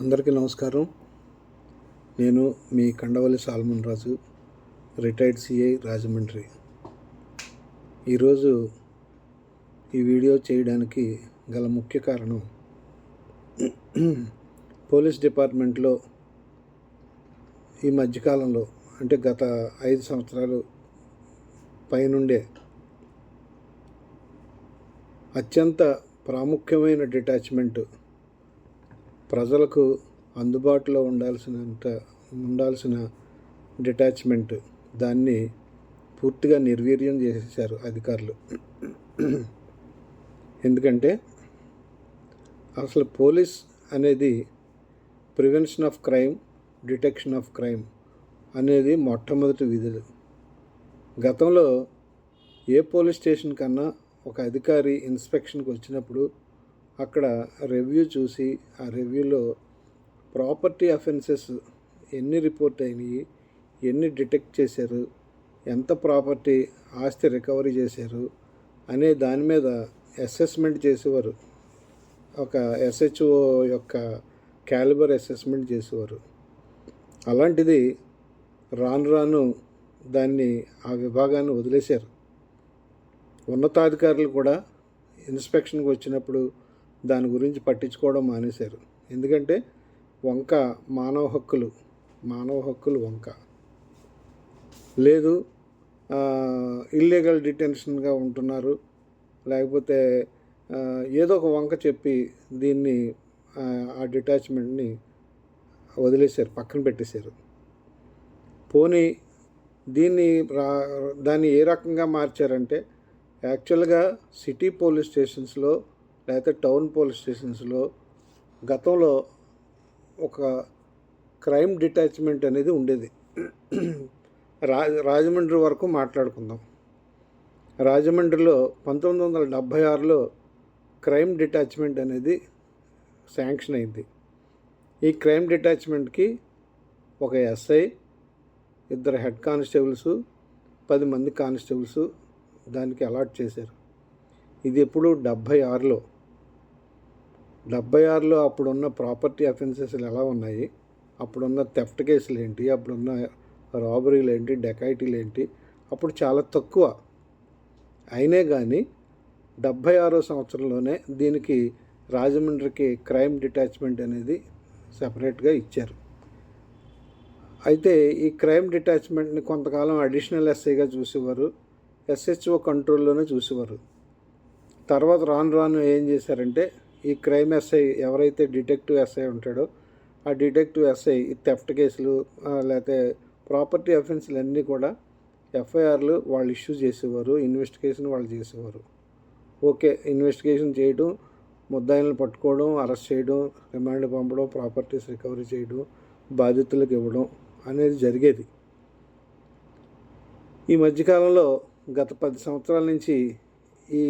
అందరికీ నమస్కారం. నేను మీ Kandavalli salmon Raju retired CI Rajahmundry. ఈరోజు ఈ వీడియో చేయడానికి గల ముఖ్య కారణం పోలీస్ డిపార్ట్మెంట్లో ఈ మధ్యకాలంలో అంటే గత ఐదు సంవత్సరాలు పైనుండే అత్యంత ప్రాముఖ్యమైన డిటాచ్మెంట్ ప్రజలకు అందుబాటులో ఉండాల్సినంత ఉండాల్సిన డిటాచ్మెంట్ దాన్ని పూర్తిగా నిర్వీర్యం చేసేసారు అధికారులు. ఎందుకంటే అసలు పోలీస్ అనేది prevention of crime detection of crime అనేది మొట్టమొదటి విధులు. గతంలో ఏ పోలీస్ స్టేషన్ కన్నా ఒక అధికారి ఇన్స్పెక్షన్కి వచ్చినప్పుడు అక్కడ రివ్యూ చూసి ఆ రివ్యూలో ప్రాపర్టీ అఫెన్సెస్ ఎన్ని రిపోర్ట్ అయినాయి ఎన్ని డిటెక్ట్ చేశారు ఎంత ప్రాపర్టీ ఆస్తి రికవరీ చేశారు అనే దాని మీద అసెస్మెంట్ చేసేవారు. ఒక ఎస్హెచ్ఓ యొక్క క్యాలిబర్ అసెస్మెంట్ చేసేవారు. అలాంటిది రాను రాను దాన్ని ఆ విభాగాన్ని వదిలేశారు. ఉన్నతాధికారులు కూడా ఇన్స్పెక్షన్కి వచ్చినప్పుడు దాని గురించి పట్టించుకోవడం మానేశారు. ఎందుకంటే వంక మానవ హక్కులు మానవ హక్కులు వంక. లేదు ఇల్లీగల్ డిటెన్షన్గా ఉంటున్నారు. లేకపోతే ఏదో ఒక వంక చెప్పి దీన్ని ఆ, ఆ డిటాచ్మెంట్ని వదిలేశారు పక్కన పెట్టేశారు. పోనీ దీన్ని రా దాన్ని ఏ రకంగా మార్చారంటే యాక్చువల్గా సిటీ పోలీస్ స్టేషన్స్లో లేకపోతే టౌన్ పోలీస్ స్టేషన్స్లో గతంలో ఒక క్రైమ్ డిటాచ్మెంట్ అనేది ఉండేది. రా రాజమండ్రి వరకు మాట్లాడుకుందాం. రాజమండ్రిలో పంతొమ్మిది వందల డెబ్భై ఆరులో క్రైమ్ డిటాచ్మెంట్ అనేది శాంక్షన్ అయింది. ఈ క్రైమ్ డిటాచ్మెంట్కి ఒక ఎస్ఐ ఇద్దరు హెడ్ కానిస్టేబుల్స్ పది మంది కానిస్టేబుల్స్ దానికి అలాట్ చేశారు. ఇది ఎప్పుడు డెబ్భై ఆరులో డెబ్భై ఆరులో అప్పుడున్న ప్రాపర్టీ అఫెన్సెస్ ఎలా ఉన్నాయి? అప్పుడున్న థెఫ్ట్ కేసులు ఏంటి అప్పుడున్న రాబరీలు ఏంటి డెకాయిటీలు ఏంటి అప్పుడు చాలా తక్కువ. అయినే కానీ డెబ్భై ఆరో సంవత్సరంలోనే దీనికి రాజమండ్రికి క్రైమ్ డిటాచ్మెంట్ అనేది సపరేట్గా ఇచ్చారు. అయితే ఈ క్రైమ్ డిటాచ్మెంట్ని కొంతకాలం అడిషనల్ ఎస్ఐగా చూసేవారు. ఎస్హెచ్ఓ కంట్రోల్లోనే చూసేవారు. తర్వాత రాను రాను ఏం చేశారంటే ఈ క్రైమ్ ఎస్ఐ ఎవరైతే డిటెక్టివ్ ఎస్ఐ ఉంటాడో ఆ డిటెక్టివ్ ఎస్ఐ ఈ థెఫ్ట్ కేసులు లేకపోతే ప్రాపర్టీ అఫెన్స్లు అన్నీ కూడా ఎఫ్ఐఆర్లు వాళ్ళు ఇష్యూ చేసేవారు ఇన్వెస్టిగేషన్ వాళ్ళు చేసేవారు. ఓకే ఇన్వెస్టిగేషన్ చేయడం ముద్దాయిలను పట్టుకోవడం అరెస్ట్ చేయడం రిమాండ్ పంపడం ప్రాపర్టీస్ రికవరీ చేయడం బాధితులకు ఇవ్వడం అనేది జరిగేది. ఈ మధ్యకాలంలో గత పది సంవత్సరాల నుంచి ఈ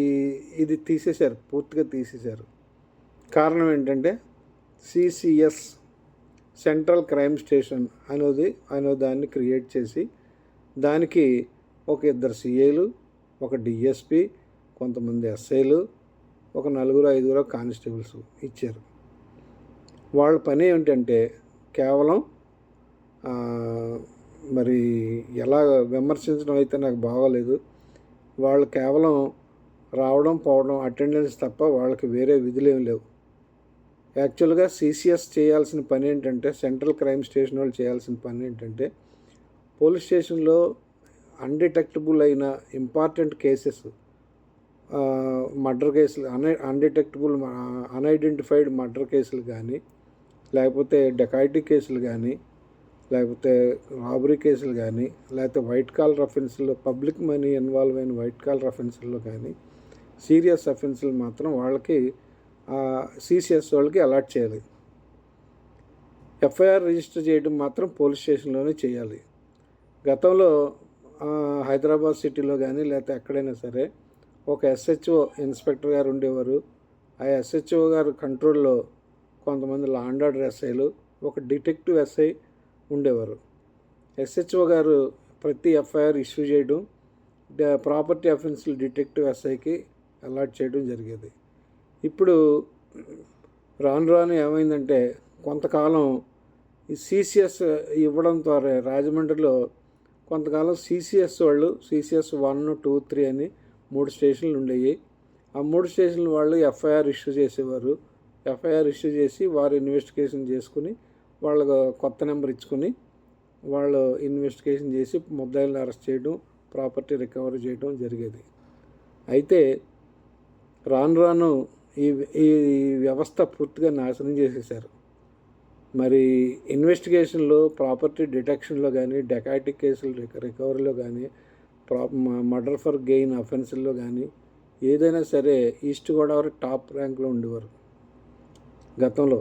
ఇది తీసేశారు పూర్తిగా తీసేశారు. కారణం ఏంటంటే సిసిఎస్ సెంట్రల్ క్రైమ్ స్టేషన్ అనేది అనే దాన్ని క్రియేట్ చేసి దానికి ఒక ఇద్దరు సిఏలు ఒక డిఎస్పి కొంతమంది ఎస్ఐలు ఒక నలుగురు ఐదుగురు కానిస్టేబుల్స్ ఇచ్చారు. వాళ్ళ పని ఏమిటంటే కేవలం మరి ఎలా విమర్శించడం అయితే నాకు బాగోలేదు. వాళ్ళు కేవలం రావడం పోవడం అటెండెన్స్ తప్ప వాళ్ళకి వేరే విధులు ఏమి లేవు. యాక్చువల్గా సీసీఎస్ చేయాల్సిన పని ఏంటంటే సెంట్రల్ క్రైమ్ స్టేషన్ వాళ్ళు చేయాల్సిన పని ఏంటంటే పోలీస్ స్టేషన్లో అన్డిటెక్టబుల్ అయిన ఇంపార్టెంట్ కేసెస్ మర్డర్ కేసులు అన్ అన్డిటెక్టబుల్ అన్ఐడెంటిఫైడ్ మర్డర్ కేసులు కానీ లేకపోతే డెకాయిటీ కేసులు కానీ లేకపోతే రాబరీ కేసులు కానీ లేకపోతే వైట్ కాలర్ అఫెన్స్లో పబ్లిక్ మనీ ఇన్వాల్వ్ అయిన వైట్ కాలర్ అఫెన్స్లో కానీ సీరియస్ అఫెన్స్లు మాత్రం వాళ్ళకి సిసిఎస్ వాళ్ళకి అలాట్ చేయాలి. ఎఫ్ఐఆర్ రిజిస్టర్ చేయడం మాత్రం పోలీస్ స్టేషన్లోనే చేయాలి. గతంలో హైదరాబాద్ సిటీలో కానీ లేకపోతే ఎక్కడైనా సరే ఒక ఎస్హెచ్ఓ ఇన్స్పెక్టర్ గారు ఉండేవారు. ఆ ఎస్హెచ్ఓ గారు కంట్రోల్లో కొంతమంది లా అండ్ ఆర్డర్ ఎస్ఐలు ఒక డిటెక్టివ్ ఎస్ఐ ఉండేవారు. ఎస్హెచ్ఓ గారు ప్రతి ఎఫ్ఐఆర్ ఇష్యూ చేయడం ప్రాపర్టీ అఫెన్స్లు డిటెక్టివ్ ఎస్ఐకి అలాట్ చేయడం జరిగేది. ఇప్పుడు రాను రాను ఏమైందంటే కొంతకాలం ఈ సీసీఎస్ ఇవ్వడం ద్వారా రాజమండ్రిలో కొంతకాలం సీసీఎస్ వాళ్ళు సీసీఎస్ వన్ టూ త్రీ అని మూడు స్టేషన్లు ఉండేవి ఆ మూడు స్టేషన్ల వాళ్ళు ఎఫ్ఐఆర్ ఇష్యూ చేసేవారు. ఎఫ్ఐఆర్ ఇష్యూ చేసి వారు ఇన్వెస్టిగేషన్ చేసుకుని వాళ్ళకు కొత్త నెంబర్ ఇచ్చుకొని వాళ్ళు ఇన్వెస్టిగేషన్ చేసి ముద్దాయిలను అరెస్ట్ చేయడం ప్రాపర్టీ రికవరీ చేయడం జరిగేది. అయితే రాను రాను ఈ ఈ వ్యవస్థ పూర్తిగా నాశనం చేసేసారు మరి ఇన్వెస్టిగేషన్లో ప్రాపర్టీ డిటెక్షన్లో కానీ డెకాటిక్ కేసులు రిక- రికవరీలో కానీ ప్రా మర్డర్ ఫర్ గెయిన్ అఫెన్స్లో కానీ ఏదైనా సరే ఈస్ట్ గోదావరి టాప్ ర్యాంక్లో ఉండేవారు గతంలో.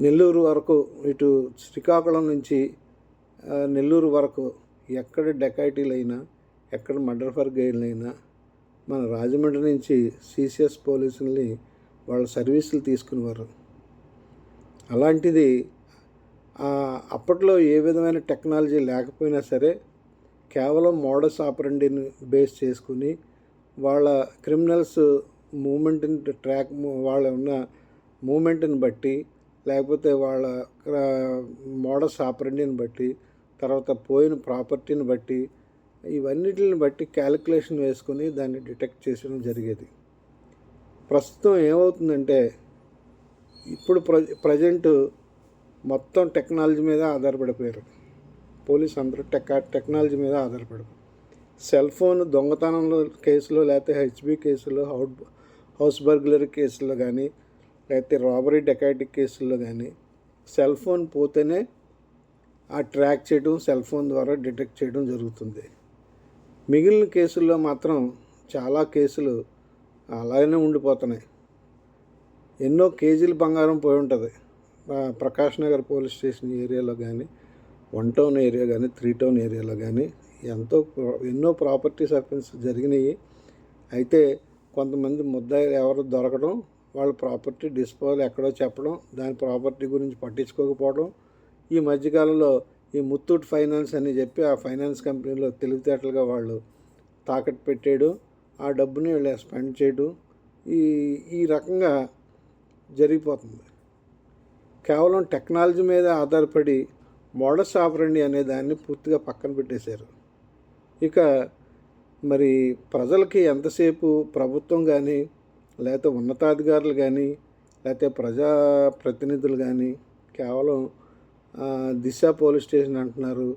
నెల్లూరు వరకు ఇటు శ్రీకాకుళం నుంచి నెల్లూరు వరకు ఎక్కడ డెకాయిటీలైనా ఎక్కడ మర్డర్ ఫర్ గెయిన్లు అయినా మన రాజమండ్రి నుంచి సిసిఎస్ పోలీసుల్ని వాళ్ళ సర్వీసులు తీసుకునేవారు. అలాంటిది అప్పట్లో ఏ విధమైన టెక్నాలజీ లేకపోయినా సరే కేవలం మోడస్ ఆపరండిని బేస్ చేసుకుని వాళ్ళ క్రిమినల్స్ మూమెంట్ని ట్రాక్ వాళ్ళ ఉన్న మూమెంట్ని బట్టి లేకపోతే వాళ్ళ మోడస్ ఆపరండిని బట్టి తర్వాత పోయిన ప్రాపర్టీని బట్టి ఇవన్నిటిని బట్టి క్యాలిక్యులేషన్ వేసుకుని దాన్ని డిటెక్ట్ చేసడం జరిగేది. ప్రస్తుతం ఏమవుతుందంటే ఇప్పుడు ప్ర ప్రజెంట్ మొత్తం టెక్నాలజీ మీద ఆధారపడిపోయారు. పోలీస్ అందరూ టెక్ టెక్నాలజీ మీద ఆధారపడిపోయారు సెల్ ఫోన్ దొంగతనంలో కేసులో లేకపోతే హెచ్బి కేసులో హౌట్ హౌస్ బర్గ్లరీ కేసుల్లో కానీ లేకపోతే రాబరీ డెకాటిక్ కేసుల్లో కానీ సెల్ ఫోన్ పోతేనే ఆ ట్రాక్ చేయడం సెల్ ఫోన్ ద్వారా డిటెక్ట్ చేయడం జరుగుతుంది. మిగిలిన కేసుల్లో మాత్రం చాలా కేసులు అలాగనే ఉండిపోతున్నాయి. ఎన్నో కేజీలు బంగారం పోయి ఉంటుంది. ప్రకాష్ నగర్ పోలీస్ స్టేషన్ ఏరియాలో కానీ వన్ టౌన్ ఏరియా కానీ త్రీ టౌన్ ఏరియాలో కానీ ఎంతో ఎన్నో ప్రాపర్టీస్ అఫెన్స్ జరిగినాయి. అయితే కొంతమంది ముద్దాయిలు ఎవరు దొరకడం వాళ్ళ ప్రాపర్టీ డిస్పోజల్ ఎక్కడో చెప్పడం దాని ప్రాపర్టీ గురించి పట్టించుకోకపోవడం ఈ మధ్యకాలంలో ఈ ముత్తూట్ ఫైనాన్స్ అని చెప్పి ఆ ఫైనాన్స్ కంపెనీలో తెలివితేటలుగా వాళ్ళు తాకట్టు పెట్టాడు. ఆ డబ్బుని వీళ్ళు స్పెండ్ చేయడం. ఈ ఈ రకంగా జరిగిపోతుంది. కేవలం టెక్నాలజీ మీద ఆధారపడి మోడస్ ఆపరండి అనే దాన్ని పూర్తిగా పక్కన పెట్టేశారు. ఇక మరి ప్రజలకి ఎంతసేపు ప్రభుత్వం కానీ లేకపోతే ఉన్నతాధికారులు కానీ లేకపోతే ప్రజా ప్రతినిధులు కానీ కేవలం దిశ పోలీస్ స్టేషన్ అంటున్నారు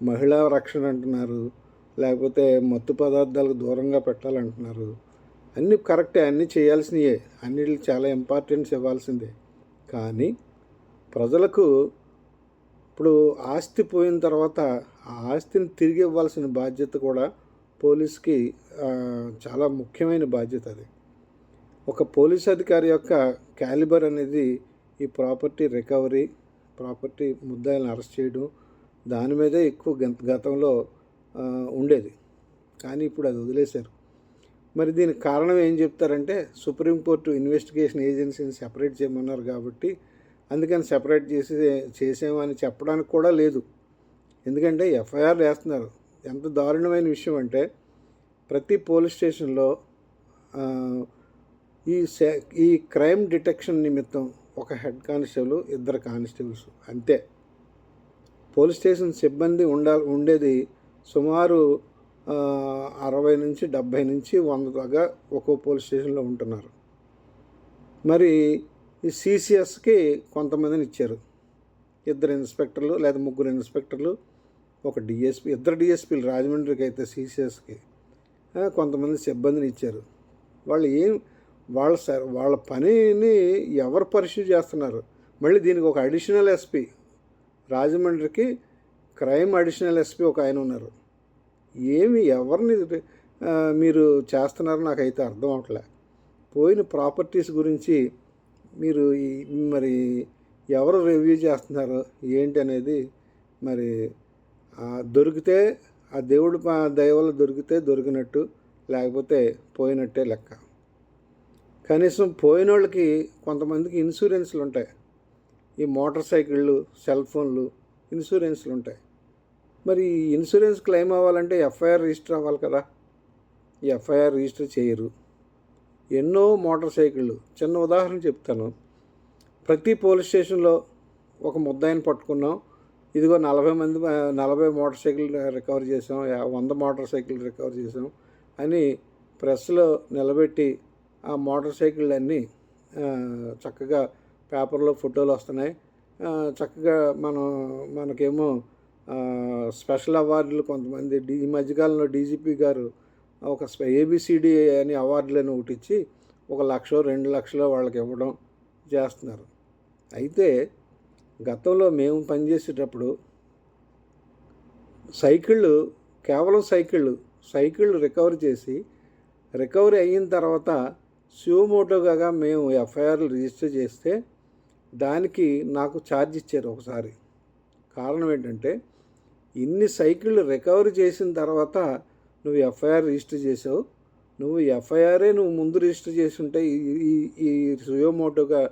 మహిళా రక్షణ అంటున్నారు లేకపోతే మత్తు పదార్థాలకు దూరంగా పెట్టాలంటున్నారు. అన్నీ కరెక్టే అన్నీ చేయాల్సినవే అన్నిటికి చాలా ఇంపార్టెన్స్ ఇవ్వాల్సిందే. కానీ ప్రజలకు ఇప్పుడు ఆస్తి పోయిన తర్వాత ఆ ఆస్తిని తిరిగి ఇవ్వాల్సిన బాధ్యత కూడా పోలీస్కి చాలా ముఖ్యమైన బాధ్యత అది. ఒక పోలీస్ అధికారి యొక్క క్యాలిబర్ అనేది ఈ ప్రాపర్టీ రికవరీ ప్రాపర్టీ ముద్దాయిలను అరెస్ట్ చేయడం దాని మీదే ఎక్కువ గత- గతంలో ఉండేది. కానీ ఇప్పుడు అది వదిలేశారు. మరి దీనికి కారణం ఏం చెప్తారంటే సుప్రీంకోర్టు ఇన్వెస్టిగేషన్ ఏజెన్సీని సెపరేట్ చేయమన్నారు కాబట్టి అందుకని సెపరేట్ చేసి చేసామని చెప్పడానికి కూడా లేదు. ఎందుకంటే ఎఫ్ఐఆర్ వేస్తున్నారు. ఎంత దారుణమైన విషయం అంటే ప్రతి పోలీస్ స్టేషన్లో ఈ సే ఈ క్రైమ్ డిటెక్షన్ నిమిత్తం ఒక హెడ్ కానిస్టేబుల్ ఇద్దరు కానిస్టేబుల్స్. అంతే. పోలీస్ స్టేషన్ సిబ్బంది ఉండాలి ఉండేది సుమారు అరవై నుంచి డెబ్భై నుంచి వంద దాకా ఒక్కో పోలీస్ స్టేషన్లో ఉంటున్నారు. మరి ఈ సిసిఎస్కి కొంతమందిని ఇచ్చారు. ఇద్దరు ఇన్స్పెక్టర్లు లేదా ముగ్గురు ఇన్స్పెక్టర్లు ఒక డిఎస్పి ఇద్దరు డిఎస్పీలు రాజమండ్రికి అయితే సిసిఎస్కి కొంతమంది సిబ్బందిని ఇచ్చారు. వాళ్ళు ఏం వాళ్ళ వాళ్ళ పనిని ఎవరు పరిశీలి చేస్తున్నారు? మళ్ళీ దీనికి ఒక అడిషనల్ ఎస్పీ రాజమండ్రికి క్రైమ్ అడిషనల్ ఎస్పీ ఒక ఆయన ఉన్నారు. ఏమి ఎవరిని మీరు చేస్తున్నారో నాకైతే అర్థం అవట్లే. పోయిన ప్రాపర్టీస్ గురించి మీరు ఈ మరి ఎవరు రివ్యూ చేస్తున్నారు ఏంటి అనేది మరి దొరికితే ఆ దేవుడు దయవల్ల దొరికితే దొరికినట్టు లేకపోతే పోయినట్టే లెక్క. కనీసం పోయిన వాళ్ళకి కొంతమందికి ఇన్సూరెన్స్లు ఉంటాయి ఈ మోటార్ సైకిళ్ళు సెల్ ఫోన్లు ఇన్సూరెన్స్లు ఉంటాయి మరి ఈ ఇన్సూరెన్స్ క్లెయిమ్ అవ్వాలంటే ఎఫ్ఐఆర్ రిజిస్టర్ అవ్వాలి కదా. ఈ ఎఫ్ఐఆర్ రిజిస్టర్ చేయరు. ఎన్నో మోటార్ సైకిళ్ళు చిన్న ఉదాహరణ చెప్తాను. ప్రతి పోలీస్ స్టేషన్లో ఒక ముద్దాయిన పట్టుకున్నాం. ఇదిగో నలభై మంది నలభై మోటార్ సైకిల్ రికవర్ చేసాం యా- వంద మోటార్ సైకిల్ రికవర్ చేసాం అని ప్రెస్లో నిలబెట్టి ఆ మోటార్ సైకిళ్ళన్నీ చక్కగా పేపర్లో ఫోటోలు వస్తున్నాయి. చక్కగా మనం మనకేమో స్పెషల్ అవార్డులు కొంతమంది ఈ మధ్యకాలంలో డీజీపీ గారు ఒక ఏబిసిడి అని అవార్డులను ఒకటి ఇచ్చి ఒక లక్ష రెండు లక్షలు వాళ్ళకి ఇవ్వడం చేస్తున్నారు. అయితే గతంలో మేము పనిచేసేటప్పుడు సైకిళ్ళు కేవలం సైకిళ్ళు సైకిళ్ళు రికవర్ చేసి రికవరీ అయిన తర్వాత సియోమోటోగా మేము ఎఫ్ఐఆర్లు రిజిస్టర్ చేస్తే దానికి నాకు ఛార్జ్ ఇచ్చారు ఒకసారి. కారణం ఏంటంటే ఇన్ని సైకిళ్ళు రికవరీ చేసిన తర్వాత నువ్వు ఎఫ్ఐఆర్ రిజిస్టర్ చేసావు నువ్వు ఎఫ్ఐఆరే నువ్వు ముందు రిజిస్టర్ చేసి ఉంటే ఈ ఈ- ఈ సుయోమోటోగా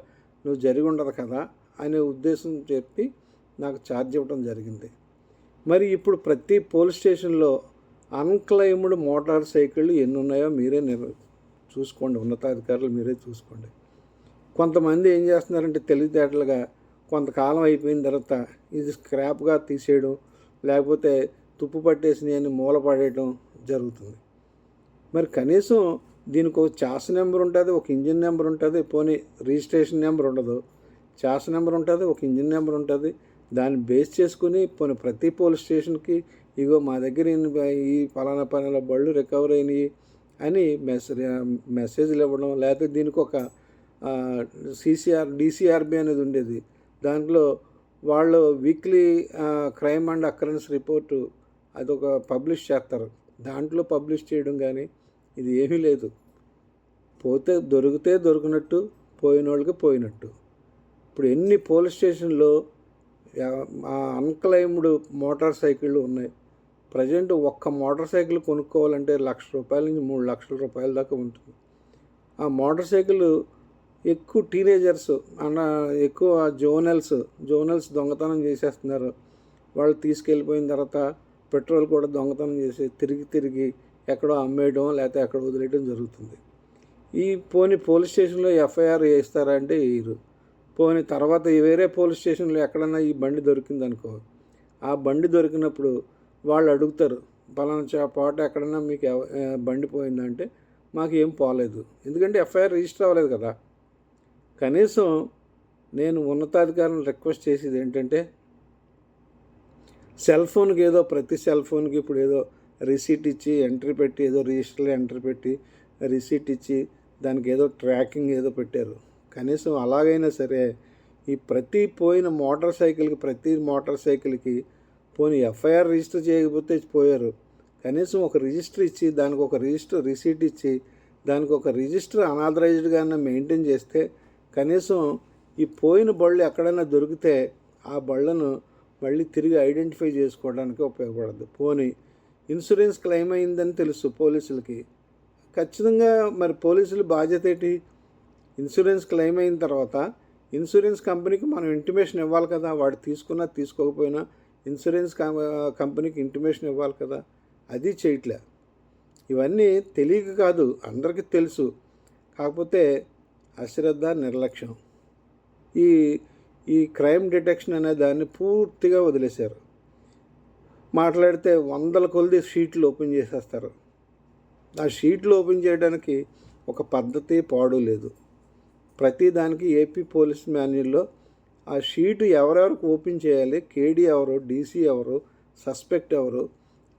నువ్వు జరిగి ఉండదు కదా అనే ఉద్దేశం చెప్పి నాకు ఛార్జ్ ఇవ్వడం జరిగింది. మరి ఇప్పుడు ప్రతి పోలీస్ స్టేషన్లో అన్క్లైమ్డ్ మోటార్ సైకిళ్ళు ఎన్ని ఉన్నాయో మీరే నిర్ చూసుకోండి ఉన్నతాధికారులు మీరే చూసుకోండి. కొంతమంది ఏం చేస్తున్నారంటే తెలివితేటలుగా కొంతకాలం అయిపోయిన తర్వాత ఇది స్క్రాప్గా తీసేయడం లేకపోతే తుప్పు పట్టేసి అని మూలపడేయడం జరుగుతుంది. మరి కనీసం దీనికి ఒక చాస్ నెంబర్ ఉంటుంది ఒక ఇంజిన్ నెంబర్ ఉంటుంది పోనీ రిజిస్ట్రేషన్ నెంబర్ ఉండదు. చాస్ నెంబర్ ఉంటుంది ఒక ఇంజిన్ నెంబర్ ఉంటుంది. దాన్ని బేస్ చేసుకుని పోనీ ప్రతి పోలీస్ స్టేషన్కి ఇగో మా దగ్గర ఈ పలానా పలానా బళ్ళు రికవర్ అయినాయి అని మెసేజ్ మెసేజ్లు ఇవ్వడం లేకపోతే దీనికి ఒక సీసీఆర్ డిసిఆర్బి అనేది ఉండేది. దాంట్లో వాళ్ళు weekly crime and occurrence report అదొక పబ్లిష్ చేస్తారు. దాంట్లో పబ్లిష్ చేయడం కానీ ఇది ఏమీ లేదు. పోతే దొరికితే దొరికినట్టు పోయిన వాళ్ళకి పోయినట్టు. ఇప్పుడు ఎన్ని పోలీస్ స్టేషన్లో అన్క్లైమ్డ్ మోటార్ సైకిళ్ళు ఉన్నాయి. ప్రజెంట్ ఒక్క మోటార్ సైకిల్ కొనుక్కోవాలంటే లక్ష రూపాయల నుంచి మూడు లక్షల రూపాయల దాకా ఉంటుంది. ఆ మోటార్ సైకిల్ ఎక్కువ టీనేజర్స్ అన్న ఎక్కువ జోనల్స్ జోనల్స్ దొంగతనం చేసేస్తున్నారు. వాళ్ళు తీసుకెళ్ళిపోయిన తర్వాత పెట్రోల్ కూడా దొంగతనం చేసి తిరిగి తిరిగి ఎక్కడో అమ్మేయడం లేకపోతే ఎక్కడ వదిలేయడం జరుగుతుంది. ఈ పోనీ పోలీస్ స్టేషన్లో ఎఫ్ఐఆర్ వేస్తారా అంటే వేయరు. పోనీ తర్వాత వేరే పోలీస్ స్టేషన్లో ఎక్కడన్నా ఈ బండి దొరికింది అనుకో ఆ బండి దొరికినప్పుడు వాళ్ళు అడుగుతారు పలానా చా- పాట ఎక్కడన్నా మీకు ఎవ- బండి పోయిందంటే మాకు ఏం పోలేదు. ఎందుకంటే ఎఫ్ఐఆర్ రిజిస్టర్ అవ్వలేదు కదా. కనీసం నేను ఉన్నతాధికారులను రిక్వెస్ట్ చేసేది ఏంటంటే సెల్ ఫోన్కి ఏదో ప్రతి సెల్ ఫోన్కి ఇప్పుడు ఏదో రిసీట్ ఇచ్చి ఎంట్రీ పెట్టి ఏదో రిజిస్టర్లో ఎంట్రీ పెట్టి రిసీట్ ఇచ్చి దానికి ఏదో ట్రాకింగ్ ఏదో పెట్టారు. కనీసం అలాగైనా సరే ఈ ప్రతి పోయిన మోటార్ సైకిల్కి ప్రతి మోటార్ సైకిల్కి పోనీ ఎఫ్ఐఆర్ రిజిస్టర్ చేయకపోతే పోయారు. కనీసం ఒక రిజిస్టర్ ఇచ్చి దానికి ఒక రిజిస్టర్ రిసీట్ ఇచ్చి దానికి ఒక రిజిస్టర్ అనాథరైజ్డ్గా మెయింటైన్ చేస్తే కనీసం ఈ పోయిన బళ్ళు ఎక్కడైనా దొరికితే ఆ బళ్ళను మళ్ళీ తిరిగి ఐడెంటిఫై చేసుకోవడానికి ఉపయోగపడదు. పోనీ ఇన్సూరెన్స్ క్లెయిమ్ అయిందని తెలుసు పోలీసులకి. ఖచ్చితంగా మరి పోలీసులు బాధ్యత ఏంటి? ఇన్సూరెన్స్ క్లెయిమ్ అయిన తర్వాత ఇన్సూరెన్స్ కంపెనీకి మనం ఇంటిమేషన్ ఇవ్వాలి కదా వాడు తీసుకున్నా తీసుకోకపోయినా ఇన్సూరెన్స్ కం- కంపెనీకి ఇంటిమేషన్ ఇవ్వాలి కదా అది చేయట్లే. ఇవన్నీ తెలియక కాదు అందరికీ తెలుసు. కాకపోతే అశ్రద్ధ నిర్లక్ష్యం. ఈ ఈ క్రైమ్ డిటెక్షన్ అనే దాన్ని పూర్తిగా వదిలేశారు. మాట్లాడితే వందల కొలది షీట్లు ఓపెన్ చేసేస్తారు. ఆ షీట్లు ఓపెన్ చేయడానికి ఒక పద్ధతి పాడు లేదు. ప్రతి దానికి ఏపీ పోలీస్ మాన్యుల్లో ఆ షీటు ఎవరెవరికి ఓపెన్ చేయాలి? కేడీ ఎవరు? డీసీ ఎవరు? సస్పెక్ట్ ఎవరు?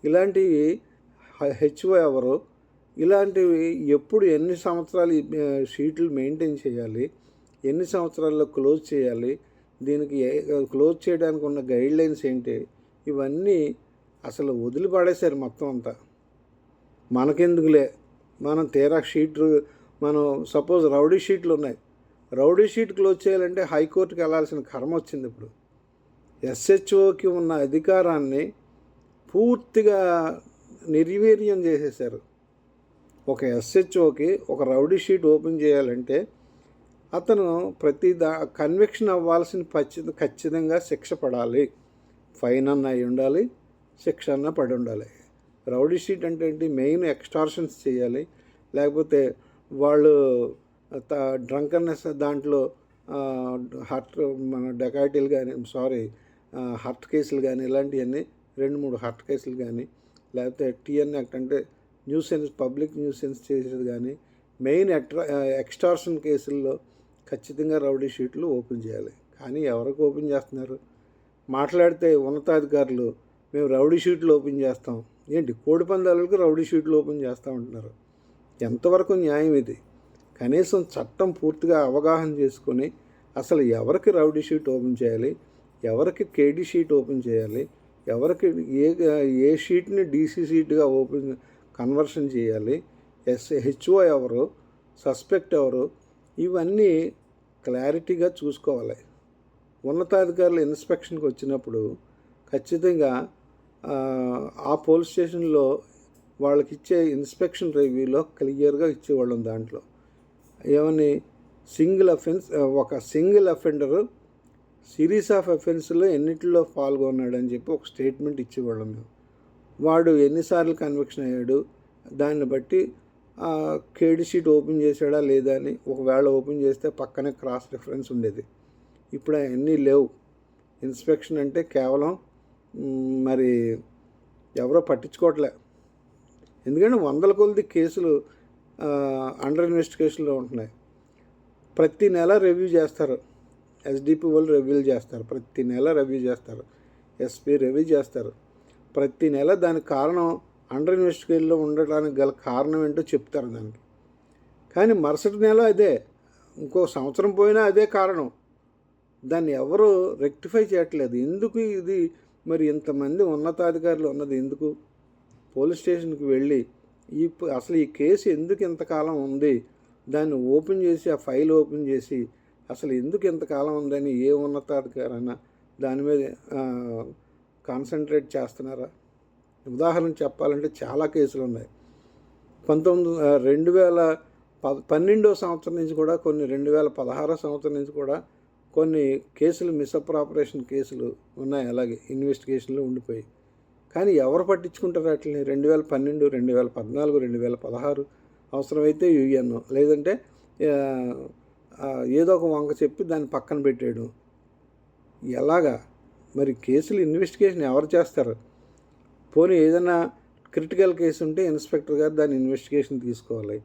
ఇలాంటివి హెచ్ఓ ఎవరు? ఇలాంటివి ఎప్పుడు ఎన్ని సంవత్సరాలు షీట్లు మెయింటైన్ చేయాలి? ఎన్ని సంవత్సరాల్లో క్లోజ్ చేయాలి? దీనికి క్లోజ్ చేయడానికి ఉన్న గైడ్ లైన్స్ ఏంటి? ఇవన్నీ అసలు వదిలిపడేశారు మొత్తం అంతా. మనకెందుకులే? మనం తీరా షీట్లు మనం సపోజ్ రౌడీ షీట్లు ఉన్నాయి. రౌడీ షీట్ క్లోజ్ చేయాలంటే హైకోర్టుకి వెళ్ళాల్సిన కర్మ వచ్చింది ఇప్పుడు. ఎస్హెచ్ఓకి ఉన్న అధికారాన్ని పూర్తిగా నిర్వీర్యం చేసేశారు. ఒక ఎస్హెచ్ఓకి ఒక రౌడీ షీట్ ఓపెన్ చేయాలంటే అతను ప్రతి దా కన్విక్షన్ అవ్వాల్సిన పచ్చి ఖచ్చితంగా శిక్ష పడాలి. ఫైన్ అన్న అయి ఉండాలి శిక్ష అన్న పడి ఉండాలి. రౌడీ షీట్ అంటే ఏంటి? మెయిన్ ఎక్స్టార్షన్స్ చేయాలి. లేకపోతే వాళ్ళు డ్రంకర్నెస్ దాంట్లో హార్ట్ మన డెకాయిటీలు కానీ సారీ హార్ట్ కేసులు కానీ ఇలాంటివన్నీ రెండు మూడు హార్ట్ కేసులు కానీ లేకపోతే టీఎన్ యాక్ట్ అంటే న్యూసెన్స్ పబ్లిక్ న్యూసెన్స్ చేసేది కానీ మెయిన్ ఎక్ట్రా ఎక్స్టార్షన్ కేసుల్లో ఖచ్చితంగా రౌడీ షీట్లు ఓపెన్ చేయాలి. కానీ ఎవరికి ఓపెన్ చేస్తున్నారు? మాట్లాడితే ఉన్నతాధికారులు మేము రౌడీ షీట్లు ఓపెన్ చేస్తాం. ఏంటి? కోడి పందాలకు రౌడీ షీట్లు ఓపెన్ చేస్తూ ఉంటున్నారు. ఎంతవరకు న్యాయం ఇది? కనీసం చట్టం పూర్తిగా అవగాహన చేసుకొని అసలు ఎవరికి రౌడీ షీట్ ఓపెన్ చేయాలి? ఎవరికి కేడీ షీట్ ఓపెన్ చేయాలి? ఎవరికి ఏ ఏ షీట్ని డీసీ షీట్గా ఓపెన్ కన్వర్షన్ చేయాలి? ఎస్ హెచ్ఓ ఎవరు? సస్పెక్ట్ ఎవరు? ఇవన్నీ క్లారిటీగా చూసుకోవాలి. ఉన్నతాధికారులు ఇన్స్పెక్షన్కి వచ్చినప్పుడు ఖచ్చితంగా ఆ, పోలీస్ స్టేషన్లో వాళ్ళకి ఇచ్చే ఇన్స్పెక్షన్ రివ్యూలో క్లియర్గా ఇచ్చేవాళ్ళం దాంట్లో. ఏమని సింగిల్ అఫెన్స్ ఒక సింగిల్ అఫెండరు సిరీస్ ఆఫ్ అఫెన్స్లో ఎన్నిటిలో పాల్గొన్నాడని చెప్పి ఒక స్టేట్మెంట్ ఇచ్చేవాళ్ళం మేము. వాడు ఎన్నిసార్లు కన్విక్షన్ అయ్యాడు దాన్ని బట్టి కేడి షీట్ ఓపెన్ చేశాడా లేదా అని ఒకవేళ ఓపెన్ చేస్తే పక్కనే క్రాస్ రిఫరెన్స్ ఉండేది. ఇప్పుడు అవన్నీ లేవు. ఇన్స్పెక్షన్ అంటే కేవలం మరి ఎవరో పట్టించుకోవట్లే. ఎందుకంటే వందల కొలది కేసులు అండర్ ఇన్వెస్టిగేషన్లో ఉంటున్నాయి. ప్రతి నెల రివ్యూ చేస్తారు. ఎస్డిపి వాళ్ళు రివ్యూలు చేస్తారు. ప్రతి నెల రివ్యూ చేస్తారు. ఎస్పీ రివ్యూ చేస్తారు. ప్రతి నెల దానికి కారణం అండర్ ఇన్వెస్టిగేషన్లో ఉండడానికి గల కారణం ఏంటో చెప్తారు దానికి. కానీ మరుసటి నెల అదే ఇంకో సంవత్సరం పోయినా అదే కారణం. దాన్ని ఎవరు రెక్టిఫై చేయట్లేదు. ఎందుకు ఇది? మరి ఇంతమంది ఉన్నతాధికారులు ఉన్నది ఎందుకు? పోలీస్ స్టేషన్కి వెళ్ళి ఈ అసలు ఈ కేసు ఎందుకు ఇంతకాలం ఉంది? దాన్ని ఓపెన్ చేసి ఆ ఫైల్ ఓపెన్ చేసి అసలు ఎందుకు ఇంతకాలం ఉందని ఏ ఉన్నతాధికారైనా దాని మీద కాన్సన్ట్రేట్ చేస్తున్నారా? ఉదాహరణ చెప్పాలంటే చాలా కేసులు ఉన్నాయి. పంతొమ్మిది రెండు వేల ప పన్నెండో సంవత్సరం నుంచి కూడా కొన్ని రెండు వేల పదహారో సంవత్సరం నుంచి కూడా కొన్ని కేసులు మిస్అప్రాపరేషన్ కేసులు ఉన్నాయి. అలాగే ఇన్వెస్టిగేషన్లో ఉండిపోయి కానీ ఎవరు పట్టించుకుంటారు వాటిని రెండు వేల పన్నెండు రెండు వేల పద్నాలుగు రెండు వేల పదహారు అవసరమైతే యుఎన్. లేదంటే ఏదో ఒక వంక చెప్పి దాన్ని పక్కన పెట్టేయడం. ఎలాగా? మరి కేసులు ఇన్వెస్టిగేషన్ ఎవరు చేస్తారు? పోనీ ఏదైనా క్రిటికల్ కేసు ఉంటే ఇన్స్పెక్టర్ గారు దాని ఇన్వెస్టిగేషన్ తీసుకోవాలి.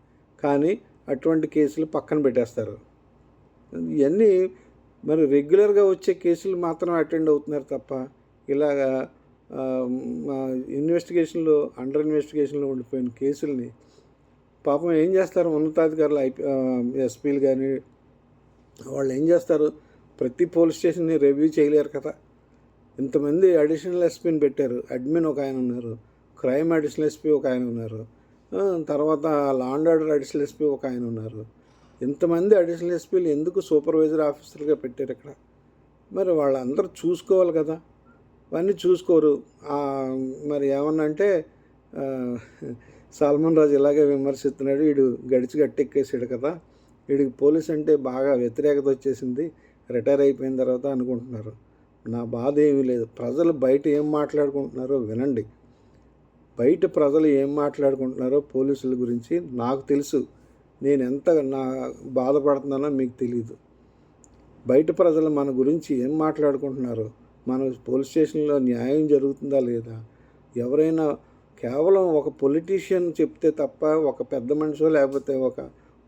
కానీ అటువంటి కేసులు పక్కన పెట్టేస్తారు. ఇవన్నీ మరి రెగ్యులర్గా వచ్చే కేసులు మాత్రం అటెండ్ అవుతున్నారు తప్ప ఇలాగా ఇన్వెస్టిగేషన్లో అండర్ ఇన్వెస్టిగేషన్లో ఉండిపోయిన కేసుల్ని పాపం ఏం చేస్తారు ఉన్నతాధికారులు? ఐపీ ఎస్పీలు కానీ వాళ్ళు ఏం చేస్తారు? ప్రతి పోలీస్ స్టేషన్ని రివ్యూ చేయలేరు కదా. ఇంతమంది అడిషనల్ ఎస్పీని పెట్టారు. అడ్మిన్ ఒక ఆయన ఉన్నారు. క్రైమ్ అడిషనల్ ఎస్పీ ఒక ఆయన ఉన్నారు. తర్వాత లాండ్ ఆర్డర్ అడిషనల్ ఎస్పీ ఒక ఆయన ఉన్నారు. ఇంతమంది అడిషనల్ ఎస్పీలు ఎందుకు సూపర్వైజర్ ఆఫీసర్గా పెట్టారు ఇక్కడ? మరి వాళ్ళందరూ చూసుకోవాలి కదా. అవన్నీ చూసుకోరు. మరి ఏమన్నా అంటే సల్మాన్ రాజు ఇలాగే విమర్శిస్తున్నాడు. వీడు గడిచి గట్టెక్కేసాడు కదా. వీడికి పోలీస్ అంటే బాగా వ్యతిరేకత వచ్చేసింది. రిటైర్ అయిపోయిన తర్వాత అనుకుంటున్నారు. నా బాధ ఏమీ లేదు. ప్రజలు బయట ఏం మాట్లాడుకుంటున్నారో వినండి. బయట ప్రజలు ఏం మాట్లాడుకుంటున్నారో పోలీసుల గురించి నాకు తెలుసు. నేను ఎంత నా బాధపడుతున్నానో మీకు తెలియదు బయట ప్రజలు మన గురించి ఏం మాట్లాడుకుంటున్నారో మన పోలీస్ స్టేషన్లో న్యాయం జరుగుతుందా లేదా? ఎవరైనా కేవలం ఒక పొలిటీషియన్ చెప్తే తప్ప ఒక పెద్ద మనిషో లేకపోతే ఒక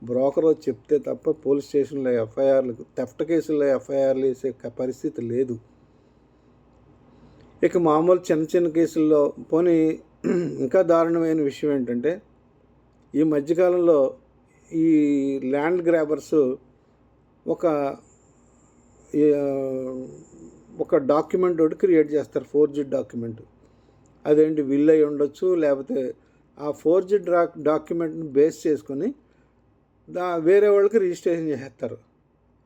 బ్రోకరో చెప్తే తప్ప పోలీస్ స్టేషన్లో ఎఫ్ఐఆర్లు థెఫ్ట్ కేసుల్లో ఎఫ్ఐఆర్లు వేసే పరిస్థితి లేదు. ఇక మామూలు చిన్న చిన్న కేసుల్లో పోనీ ఇంకా దారుణమైన విషయం ఏంటంటే ఈ మధ్యకాలంలో ఈ ల్యాండ్ గ్రాబర్స్ ఒక ఒక డాక్యుమెంట్ ఒకటి క్రియేట్ చేస్తారు ఫోర్జెడ్ డాక్యుమెంట్. అదేంటి విల్ అయి ఉండొచ్చు లేకపోతే ఆ ఫోర్జెడ్ డా డాక్యుమెంట్ని బేస్ చేసుకొని దా వేరే వాళ్ళకి రిజిస్ట్రేషన్ చేసేస్తారు.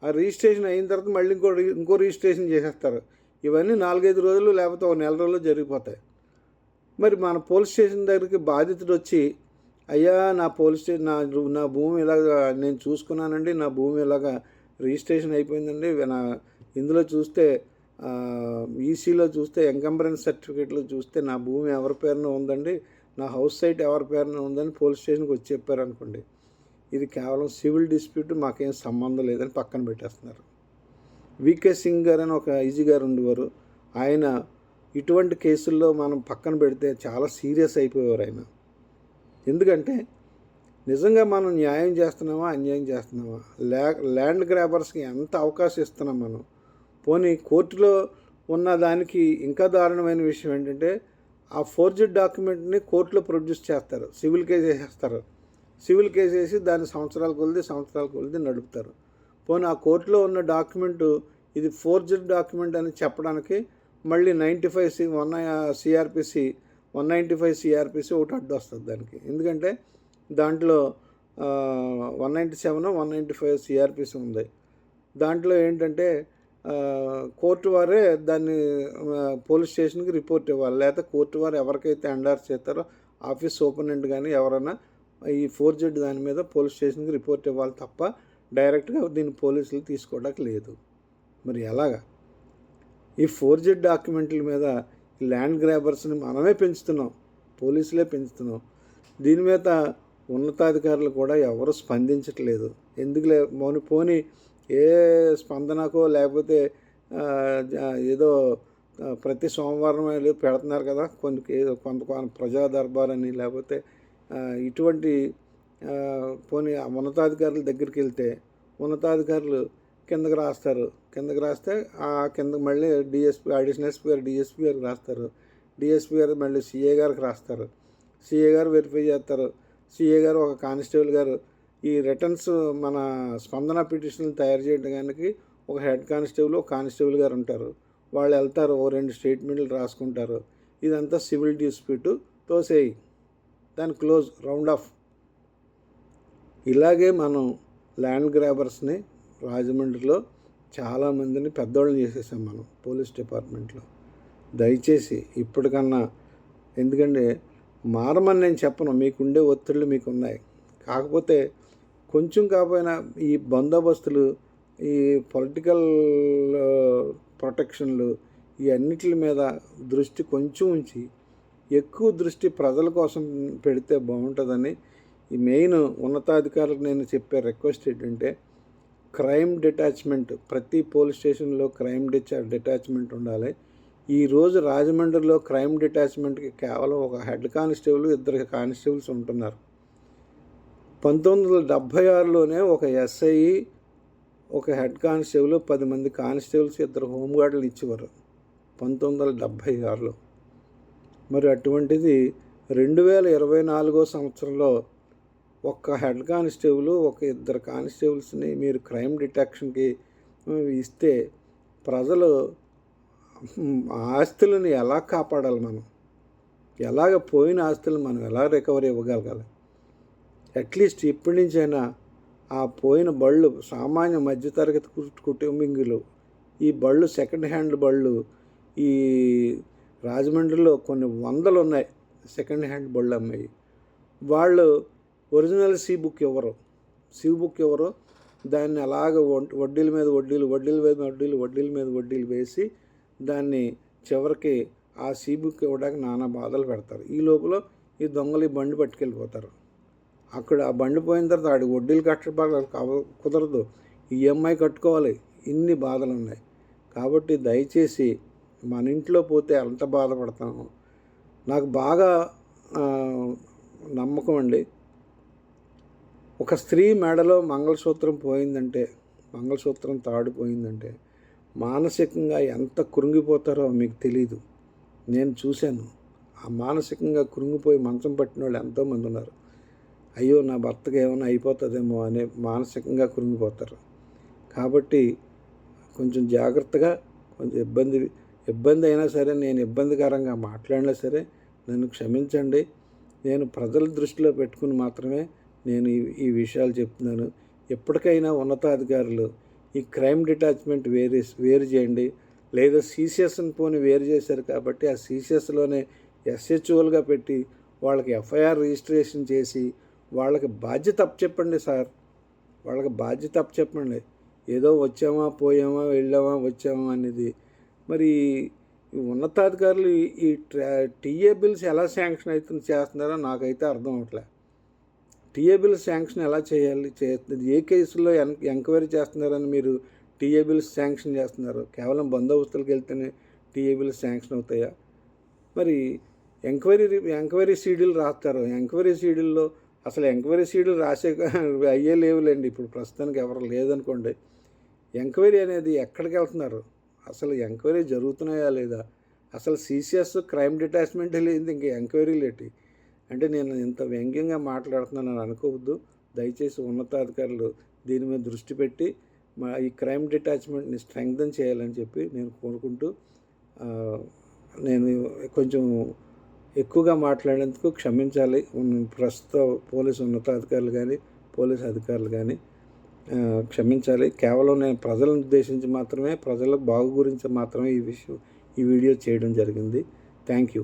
ఆ రిజిస్ట్రేషన్ అయిన తర్వాత మళ్ళీ ఇంకో రి- ఇంకో రిజిస్ట్రేషన్ చేసేస్తారు. ఇవన్నీ నాలుగైదు రోజులు లేకపోతే ఒక నెల రోజులు జరిగిపోతాయి. మరి మన పోలీస్ స్టేషన్ దగ్గరికి బాధితుడు వచ్చి అయ్యా నా పోలీస్ స్టేషన్ నా నా భూమి ఇలాగా నేను చూసుకున్నానండి నా భూమి ఇలాగా రిజిస్ట్రేషన్ అయిపోయిందండి నా ఇందులో చూస్తే ఈసీలో చూస్తే ఎంకంబరెన్స్ సర్టిఫికేట్లో చూస్తే నా భూమి ఎవరి పేరున ఉందండి? నా హౌస్ సైట్ ఎవరి పేరున ఉందని పోలీస్ స్టేషన్కి వచ్చి చెప్పారనుకోండి. ఇది కేవలం సివిల్ డిస్ప్యూట్ మాకేం సంబంధం లేదని పక్కన పెట్టేస్తున్నారు. వికే సింగ్ గారు అని ఒక ఈజీ గారు ఉండేవారు. ఆయన ఇటువంటి కేసుల్లో మనం పక్కన పెడితే చాలా సీరియస్ అయిపోయేవారు ఆయన. ఎందుకంటే నిజంగా మనం న్యాయం చేస్తున్నామా అన్యాయం చేస్తున్నామా? ల్యా ల్యాండ్ గ్రాబర్స్కి ఎంత అవకాశం ఇస్తున్నాం మనం? పోనీ కోర్టులో ఉన్న దానికి ఇంకా దారుణమైన విషయం ఏంటంటే ఆ ఫోర్జెడ్ డాక్యుమెంట్ని కోర్టులో ప్రొడ్యూస్ చేస్తారు. సివిల్ కేసు వేసేస్తారు. సివిల్ కేసు వేసి దాన్ని సంవత్సరాల కొలిది సంవత్సరాల కొలిది నడుపుతారు. పోనీ ఆ కోర్టులో ఉన్న డాక్యుమెంట్ ఇది ఫోర్జెడ్ డాక్యుమెంట్ అని చెప్పడానికి మళ్ళీ ninety five C one CrPC one ninety five CrPC ఒకటి అడ్డు వస్తుంది దానికి. ఎందుకంటే దాంట్లో one ninety seven one ninety five CrPC ఉంది. దాంట్లో ఏంటంటే కోర్టు వారే దాన్ని పోలీస్ స్టేషన్కి రిపోర్ట్ ఇవ్వాలి. లేకపోతే కోర్టు వారు ఎవరికైతే ఎండార్ చేస్తారో ఆఫీస్ ఓపెనెంట్ కానీ ఎవరైనా ఈ ఫోర్ జెడ్ దాని మీద పోలీస్ స్టేషన్కి రిపోర్ట్ ఇవ్వాలి తప్ప డైరెక్ట్గా దీన్ని పోలీసులు తీసుకోవడానికి లేదు. మరి ఎలాగా? ఈ ఫోర్ జెడ్ డాక్యుమెంట్ల మీద ఈ ల్యాండ్ గ్రాబర్స్ని మనమే పెంచుతున్నాం. పోలీసులే పెంచుతున్నాం. దీని మీద ఉన్నతాధికారులు కూడా ఎవరు స్పందించట్లేదు. ఎందుకులే? మౌని పోని ఏ స్పందనకో లేకపోతే ఏదో ప్రతి సోమవారం వెళ్ళి పెడుతున్నారు కదా కొన్ని కొంత కొంత ప్రజా దర్బార్ అని లేకపోతే ఇటువంటి పోనీ ఉన్నతాధికారుల దగ్గరికి వెళ్తే ఉన్నతాధికారులు కిందకి రాస్తారు. కిందకి రాస్తే ఆ కిందకి మళ్ళీ డిఎస్పీ అడిషనల్ ఎస్పీ గారు డిఎస్పీ గారికి రాస్తారు. డిఎస్పీ గారు మళ్ళీ సిఏ గారికి రాస్తారు. సిఏ గారు వెరిఫై చేస్తారు. సిఏ గారు ఒక కానిస్టేబుల్ గారు ఈ రిటర్న్స్ మన స్పందన పిటిషన్లు తయారు చేయడానికి ఒక హెడ్ కానిస్టేబుల్ ఒక కానిస్టేబుల్ గారు ఉంటారు. వాళ్ళు వెళ్తారు ఓ రెండు స్టేట్మెంట్లు రాసుకుంటారు. ఇదంతా సివిల్ డిస్ప్యూట్ తోసేయి. దాని క్లోజ్ రౌండ్ ఆఫ్ ఇలాగే మనం ల్యాండ్ గ్రాబర్స్ని రాజమండ్రిలో చాలామందిని పెద్దోళ్ళని చేసేసాం మనం పోలీస్ డిపార్ట్మెంట్లో. దయచేసి ఇప్పటికన్నా ఎందుకంటే మారమని నేను చెప్పను మీకుండే ఒత్తిళ్ళు మీకు ఉన్నాయి కాకపోతే కొంచెం కాకపోయినా ఈ బందోబస్తులు ఈ పొలిటికల్ ప్రొటెక్షన్లు ఈ అన్నిటి మీద దృష్టి కొంచెం ఉంచి ఎక్కువ దృష్టి ప్రజల కోసం పెడితే బాగుంటుందని ఈ మెయిన్ ఉన్నతాధికారులకు నేను చెప్పే రిక్వెస్ట్ ఏంటంటే క్రైమ్ డిటాచ్మెంట్ ప్రతి పోలీస్ స్టేషన్లో క్రైమ్ డిచా డిటాచ్మెంట్ ఉండాలి. ఈరోజు రాజమండ్రిలో క్రైమ్ డిటాచ్మెంట్కి కేవలం ఒక హెడ్ కానిస్టేబుల్ ఇద్దరు కానిస్టేబుల్స్ ఉంటున్నారు. పంతొమ్మిది వందల డెబ్భై ఆరులోనే ఒక ఎస్ఐ ఒక హెడ్ కానిస్టేబుల్ పది మంది కానిస్టేబుల్స్ ఇద్దరు హోంగార్డులు ఇచ్చేవారు పంతొమ్మిది వందల డెబ్భై ఆరులో. మరి అటువంటిది రెండు వేల ఇరవై నాలుగో సంవత్సరంలో ఒక్క హెడ్ కానిస్టేబుల్ ఒక ఇద్దరు కానిస్టేబుల్స్ని మీరు క్రైమ్ డిటెక్షన్కి ఇస్తే ప్రజలు ఆస్తులను ఎలా కాపాడాలి మనం? ఎలాగ పోయిన ఆస్తులను మనం ఎలా రికవరీ ఇవ్వగలగాలి? అట్లీస్ట్ ఇప్పటి నుంచైనా ఆ పోయిన బళ్ళు సామాన్య మధ్యతరగతి కు- కుటుంబీకులు ఈ బళ్ళు సెకండ్ హ్యాండ్ బళ్ళు ఈ రాజమండ్రిలో కొన్ని వందలు ఉన్నాయి సెకండ్ హ్యాండ్ బళ్ళు అమ్మాయి. వాళ్ళు ఒరిజినల్ సీ బుక్ ఇవ్వరు సీ బుక్ ఇవ్వరు దాన్ని అలాగ వడ్- వడ్డీల మీద వడ్డీలు వడ్డీల మీద వడ్డీలు వడ్డీల మీద వడ్డీలు వేసి దాన్ని చివరికి ఆ సీ బుక్ ఇవ్వడానికి నానా బాధలు పెడతారు. ఈ లోపల ఈ దొంగలు ఈ బండి పట్టుకెళ్ళిపోతారు. అక్కడ ఆ బండి పోయిన తర్వాత ఆడి వడ్డీలు కట్టబాగా కుదరదు. ఈఎంఐ కట్టుకోవాలి. ఇన్ని బాధలు ఉన్నాయి. కాబట్టి దయచేసి మన ఇంట్లో పోతే ఎంత బాధపడతాము నాకు బాగా నమ్మకం అండి. ఒక స్త్రీ మెడలో మంగళసూత్రం పోయిందంటే మంగళసూత్రం తాడు పోయిందంటే మానసికంగా ఎంత కృంగిపోతారో మీకు తెలీదు. నేను చూశాను. ఆ మానసికంగా కృంగిపోయి మంచం పట్టిన వాళ్ళు ఎంతోమంది ఉన్నారు. అయ్యో నా భర్తకు ఏమైనా అయిపోతుందేమో అనే మానసికంగా కురిగిపోతారు కాబట్టి కొంచెం జాగ్రత్తగా కొంచెం ఇబ్బంది ఇబ్బంది అయినా సరే నేను ఇబ్బందికరంగా మాట్లాడినా సరే నన్ను క్షమించండి. నేను ప్రజల దృష్టిలో పెట్టుకుని మాత్రమే నేను ఈ ఈ విషయాలు చెప్తున్నాను. ఎప్పటికైనా ఉన్నతాధికారులు ఈ క్రైమ్ డిటాచ్మెంట్ వేరే వేరు చేయండి. లేదా సీసీఎస్ని పోని వేరు చేశారు కాబట్టి ఆ సీసీఎస్లోనే ఎస్హెచ్ఓలుగా పెట్టి వాళ్ళకి ఎఫ్ఐఆర్ రిజిస్ట్రేషన్ చేసి వాళ్ళకి బాధ్యత అప్పచెప్పండి సార్. వాళ్ళకి బాధ్యత అప్పచెప్పండి ఏదో వచ్చామా పోయామా వెళ్ళామా వచ్చామా అనేది. మరి ఉన్నతాధికారులు ఈ- టీఏ బిల్స్ ఎలా శాంక్షన్ అవుతుంది చేస్తున్నారో నాకైతే అర్థం అవట్లే. టీఏ బిల్స్ శాంక్షన్ ఎలా చేయాలి చేస్తుంది ఏ కేసులో ఎన్ ఎంక్వైరీ చేస్తున్నారని మీరు టీఏ బిల్స్ శాంక్షన్ చేస్తున్నారు? కేవలం బందోబస్తులకు వెళ్తేనే టీఏ బిల్స్ శాంక్షన్ అవుతాయా? మరి ఎంక్వైరీ ఎంక్వైరీ సీడీలు రాస్తారు. ఎంక్వైరీ సీడీల్లో అసలు ఎంక్వైరీ సీట్లు రాసే అయ్యే లేవులేండి. ఇప్పుడు ప్రస్తుతానికి ఎవరు లేదనుకోండి ఎంక్వైరీ అనేది ఎక్కడికి వెళ్తున్నారు? అసలు ఎంక్వైరీ జరుగుతున్నాయా లేదా? అసలు సీసీఎస్ క్రైమ్ డిటాచ్మెంట్ లేదు ఇంక ఎంక్వైరీ లేటి? అంటే నేను ఇంత వ్యంగ్యంగా మాట్లాడుతున్నానని అనుకోవద్దు. దయచేసి ఉన్నతాధికారులు దీని మీద దృష్టి పెట్టి మా ఈ క్రైమ్ డిటాచ్మెంట్ని స్ట్రెంగ్దన్ చేయాలని చెప్పి నేను కోరుకుంటూ నేను కొంచెం ఎక్కువగా మాట్లాడేందుకు క్షమించాలి. ప్రస్తుత పోలీసు ఉన్నతాధికారులు కానీ పోలీసు అధికారులు కానీ క్షమించాలి. కేవలం నేను ప్రజలను ఉద్దేశించి మాత్రమే ప్రజల బాగు గురించి మాత్రమే ఈ విషయం ఈ వీడియో చేయడం జరిగింది. Thank you